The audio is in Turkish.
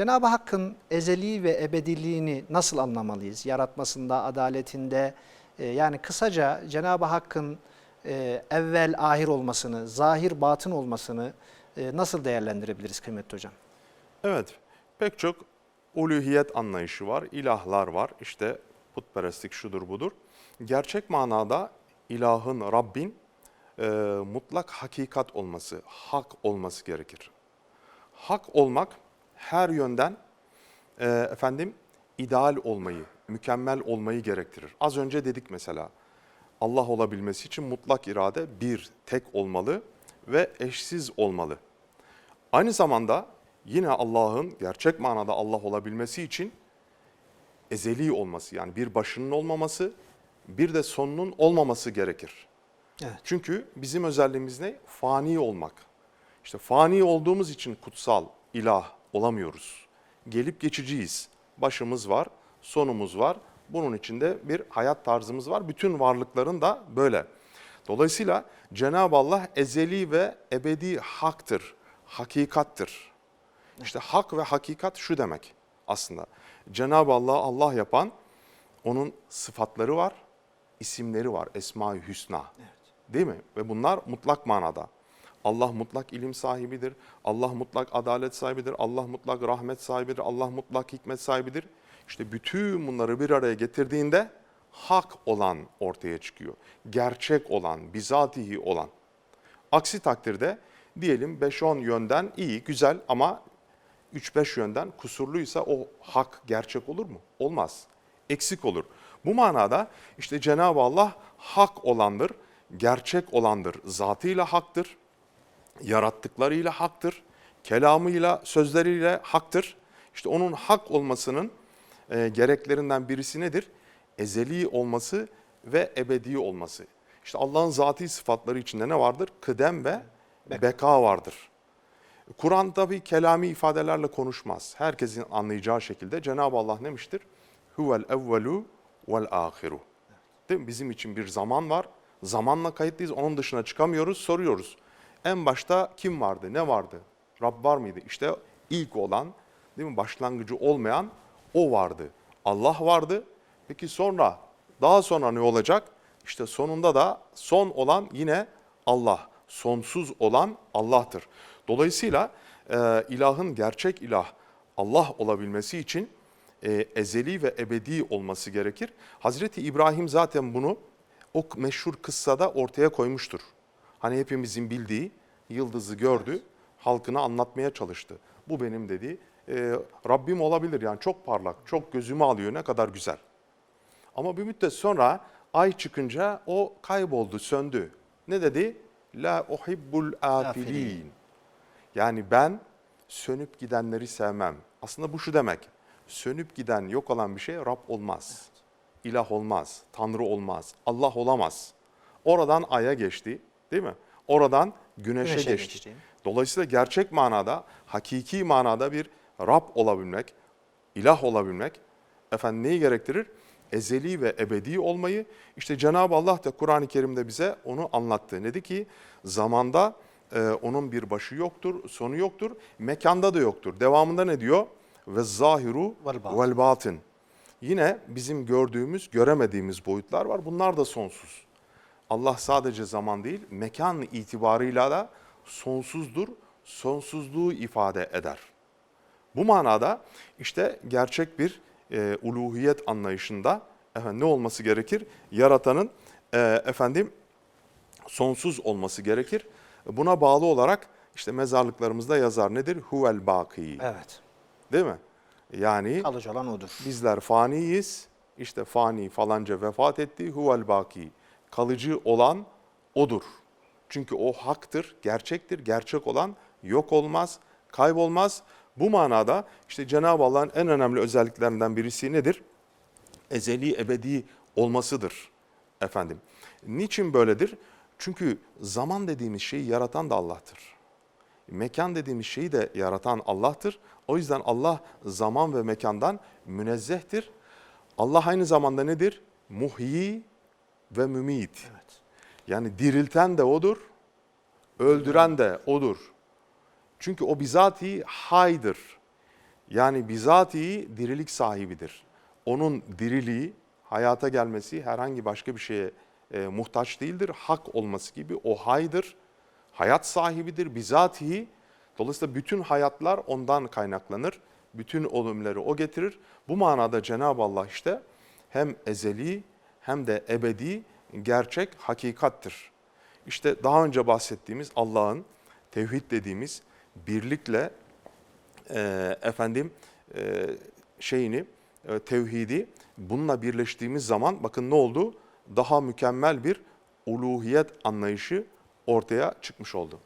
Cenab-ı Hakk'ın ezeli ve ebediliğini nasıl anlamalıyız? Yaratmasında, adaletinde, e, yani kısaca Cenab-ı Hakk'ın e, evvel ahir olmasını, zahir batın olmasını e, nasıl değerlendirebiliriz kıymetli hocam? Evet, pek çok uluhiyet anlayışı var, ilahlar var. İşte putperestlik şudur budur. Gerçek manada ilahın, Rabbin e, mutlak hakikat olması, hak olması gerekir. Hak olmak her yönden e, efendim ideal olmayı, mükemmel olmayı gerektirir. Az önce dedik mesela Allah olabilmesi için mutlak irade bir, tek olmalı ve eşsiz olmalı. Aynı zamanda yine Allah'ın gerçek manada Allah olabilmesi için ezeli olması yani bir başının olmaması bir de sonunun olmaması gerekir. Evet. Çünkü bizim özelliğimiz ne? Fani olmak. İşte fani olduğumuz için kutsal, ilah olamıyoruz. Gelip geçiciyiz. Başımız var, sonumuz var. Bunun içinde bir hayat tarzımız var. Bütün varlıkların da böyle. Dolayısıyla Cenab-ı Allah ezeli ve ebedi haktır, hakikattır. İşte hak ve hakikat şu demek aslında. Cenab-ı Allah Allah yapan onun sıfatları var, isimleri var. Esma-i Hüsna. Değil mi? Ve bunlar mutlak manada. Allah mutlak ilim sahibidir. Allah mutlak adalet sahibidir. Allah mutlak rahmet sahibidir. Allah mutlak hikmet sahibidir. İşte bütün bunları bir araya getirdiğinde hak olan ortaya çıkıyor. Gerçek olan, bizatihi olan. Aksi takdirde diyelim 5-10 yönden iyi, güzel ama 3-5 yönden kusurluysa o hak gerçek olur mu? Olmaz. Eksik olur. Bu manada işte Cenab-ı Allah hak olandır, gerçek olandır. Zatıyla haktır, yarattıklarıyla haktır, kelamıyla, sözleriyle haktır. İşte onun hak olmasının e, gereklerinden birisi nedir? Ezeli olması ve ebedi olması. İşte Allah'ın zati sıfatları içinde ne vardır? Kıdem ve beka vardır. Kur'an tabi kelami ifadelerle konuşmaz. Herkesin anlayacağı şekilde Cenab-ı Allah ne demiştir? Huvel evvelu vel ahiru. Değil mi? Bizim için bir zaman var. Zamanla kayıtlıyız. Onun dışına çıkamıyoruz. Soruyoruz. En başta kim vardı? Ne vardı? Rab var mıydı? İşte ilk olan, değil mi? Başlangıcı olmayan o vardı. Allah vardı. Peki sonra, daha sonra ne olacak? İşte sonunda da son olan yine Allah. Sonsuz olan Allah'tır. Dolayısıyla e, ilahın gerçek ilah Allah olabilmesi için e, ezeli ve ebedi olması gerekir. Hazreti İbrahim zaten bunu o meşhur kıssada ortaya koymuştur. Hani hepimizin bildiği yıldızı gördü, halkına anlatmaya çalıştı. Bu benim dedi, e, Rabbim olabilir yani çok parlak, çok gözümü alıyor ne kadar güzel. Ama bir müddet sonra ay çıkınca o kayboldu, söndü. Ne dedi? La uhibbul afilin. Yani ben sönüp gidenleri sevmem. Aslında bu şu demek. Sönüp giden, yok olan bir şey Rab olmaz. İlah olmaz, Tanrı olmaz, Allah olamaz. Oradan aya geçti, değil mi? Oradan güneşe, Güneşe geçti. geçti. Dolayısıyla gerçek manada, hakiki manada bir Rab olabilmek, ilah olabilmek efendim neyi gerektirir? Ezeli ve ebedi olmayı. İşte Cenab-ı Allah da Kur'an-ı Kerim'de bize onu anlattı. Dedi ki zamanda e, onun bir başı yoktur, sonu yoktur, mekanda da yoktur. Devamında ne diyor? Ve zahiru Vel batın. Yine bizim gördüğümüz, göremediğimiz boyutlar var. Bunlar da sonsuz. Allah sadece zaman değil, mekan itibarıyla da sonsuzdur, sonsuzluğu ifade eder. Bu manada işte gerçek bir e, uluhiyet anlayışında efendim, ne olması gerekir? Yaratanın e, efendim sonsuz olması gerekir. Buna bağlı olarak işte mezarlıklarımızda yazar nedir? Huvel baki. Evet. Değil mi? Yani Kalıcı olan odur. bizler faniyiz. İşte fani falanca vefat etti. Huvel baki. Kalıcı olan odur. Çünkü o haktır, gerçektir. Gerçek olan yok olmaz, kaybolmaz. Bu manada işte Cenab-ı Allah'ın en önemli özelliklerinden birisi nedir? Ezeli ebedi olmasıdır efendim. Niçin böyledir? Çünkü zaman dediğimiz şeyi yaratan da Allah'tır. Mekan dediğimiz şeyi de yaratan Allah'tır. O yüzden Allah zaman ve mekandan münezzehtir. Allah aynı zamanda nedir? Muhyi ve mümit. Evet. Yani dirilten de odur, öldüren de odur. Çünkü o bizatihi haydır. Yani bizatihi dirilik sahibidir. Onun diriliği, hayata gelmesi herhangi başka bir şeye e, muhtaç değildir. Hak olması gibi o haydır. Hayat sahibidir bizatihi. Dolayısıyla bütün hayatlar ondan kaynaklanır. Bütün olumları o getirir. Bu manada Cenab-ı Allah işte hem ezeli hem de ebedi gerçek hakikattir. İşte daha önce bahsettiğimiz Allah'ın tevhid dediğimiz birlikle e, efendim e, şeyini e, tevhidi bununla birleştiğimiz zaman bakın ne oldu? Daha mükemmel bir uluhiyet anlayışı ortaya çıkmış oldu.